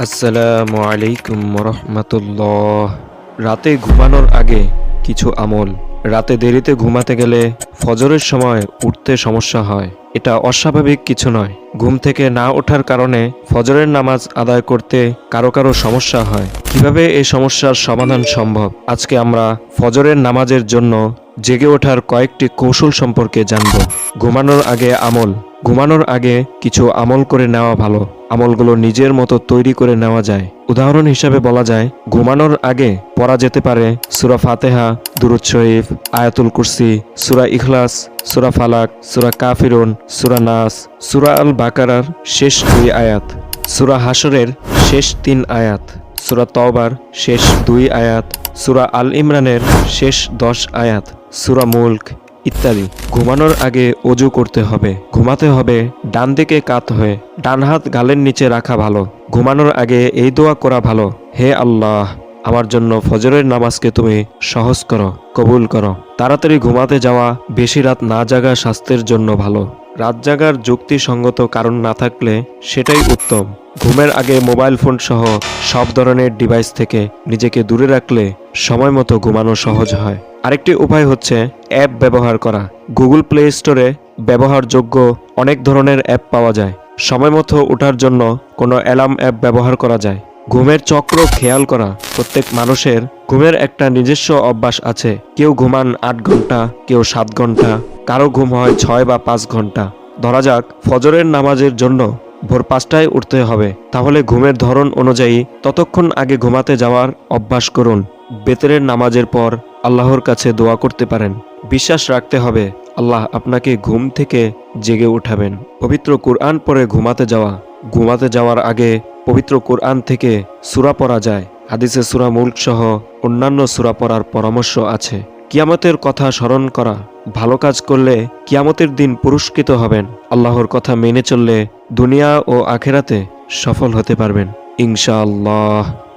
আসসালামু আলাইকুম রহমতুল্লাহ রাতে ঘুমানোর আগে কিছু আমল। রাতে দেরিতে ঘুমাতে গেলে ফজরের সময় উঠতে সমস্যা হয়। এটা অস্বাভাবিক কিছু নয়। ঘুম থেকে না ওঠার কারণে ফজরের নামাজ আদায় করতে কারও কারও সমস্যা হয়। কীভাবে এই সমস্যার সমাধান সম্ভব? আজকে আমরা ফজরের নামাজের জন্য জেগে ওঠার কয়েকটি কৌশল সম্পর্কে জানব। ঘুমানোর আগে আমল। ঘুমানোর আগে কিছু আমল করে নেওয়া ভালো। আমলগুলো নিজের মতো তৈরি করে নেওয়া যায়। উদাহরণ হিসাবে বলা যায়, ঘুমানোর আগে পড়া যেতে পারে সুরা ফাতেহা, দুরুদ শরীফ, আয়াতুল কুরসি, সুরা ইখলাস, সুরা ফালাক, সুরা কাফিরুন, সুরা নাস, সুরা আল বাকারার শেষ দুই আয়াত, সুরা হাসরের শেষ তিন আয়াত, সুরা তওবার শেষ দুই আয়াত সুরা আল ইমরানের শেষ দশ আয়াত, সুরা মুল্ক ইত্যাদি। ঘুমানোর আগে অজু করতে হবে। ঘুমাতে হবে, ডান দিকে কাত হয়ে, ডান হাত গালের নিচে রাখা ভালো। ঘুমানোর আগে এই দোয়া করা ভালো। হে আল্লাহ, আমার জন্য ফজরের নামাজকে তুমি সহজ করো, কবুল করো। তাড়াতাড়ি ঘুমাতে যাওয়া, বেশি রাত না জাগা স্বাস্থ্যের জন্য ভালো। রাত জাগার যুক্তিসঙ্গত কারণ না থাকলে সেটাই উত্তম। ঘুমের আগে মোবাইল ফোন সহ সব ধরনের ডিভাইস থেকে নিজেকে দূরে রাখলে সময় মতো ঘুমানো সহজ হয়। আরেকটি উপায় হচ্ছে অ্যাপ ব্যবহার করা। গুগল প্লে স্টোরে ব্যবহারযোগ্য অনেক ধরনের অ্যাপ পাওয়া যায়। সময় মতো ওঠার জন্য কোনো অ্যালার্ম অ্যাপ ব্যবহার করা যায়। ঘুমের চক্র খেয়াল করা। প্রত্যেক মানুষের ঘুমের একটা নিজস্ব অভ্যাস আছে। কেউ ঘুমান আট ঘণ্টা, কেউ সাত ঘণ্টা, কারও ঘুম হয় ছয় বা পাঁচ ঘণ্টা। ধরা যাক, ফজরের নামাজের জন্য ভোর পাঁচটায় উঠতে হবে। তাহলে ঘুমের ধরন অনুযায়ী ততক্ষণ আগে ঘুমাতে যাওয়ার অভ্যাস করুন। বেতরের নামাজের পর আল্লাহর কাছে দোয়া করতে পারেন। বিশ্বাস রাখতে হবে, আল্লাহ আপনাকে ঘুম থেকে জেগে উঠাবেন। পবিত্র কুরআন পরে ঘুমাতে যাওয়া। ঘুমাতে যাওয়ার আগে পবিত্র কোরআন থেকে সুরা পড়া যায়। হাদিসে সুরা মুল্ক সহ অন্যান্য সুরা পড়ার পরামর্শ আছে। কিয়ামতের কথা স্মরণ করা, ভালো কাজ করলে কিয়ামতের দিন পুরস্কৃত হবেন। আল্লাহর কথা মেনে চললে দুনিয়া ও আখেরাতে সফল হতে পারবেন। ইনশাআল্লাহ।